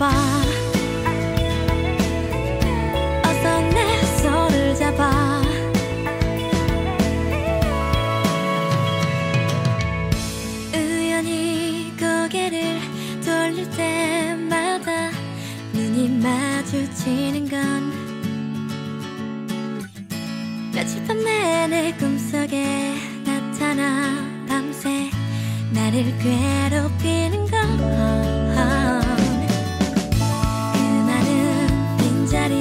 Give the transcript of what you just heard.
잡아 어서 내 손을 잡아. 우연히 고개를 돌릴 때마다 눈이 마주치는 건 며칠 밤 내내 꿈속에 나타나 밤새 나를 괴롭히는 건 daddy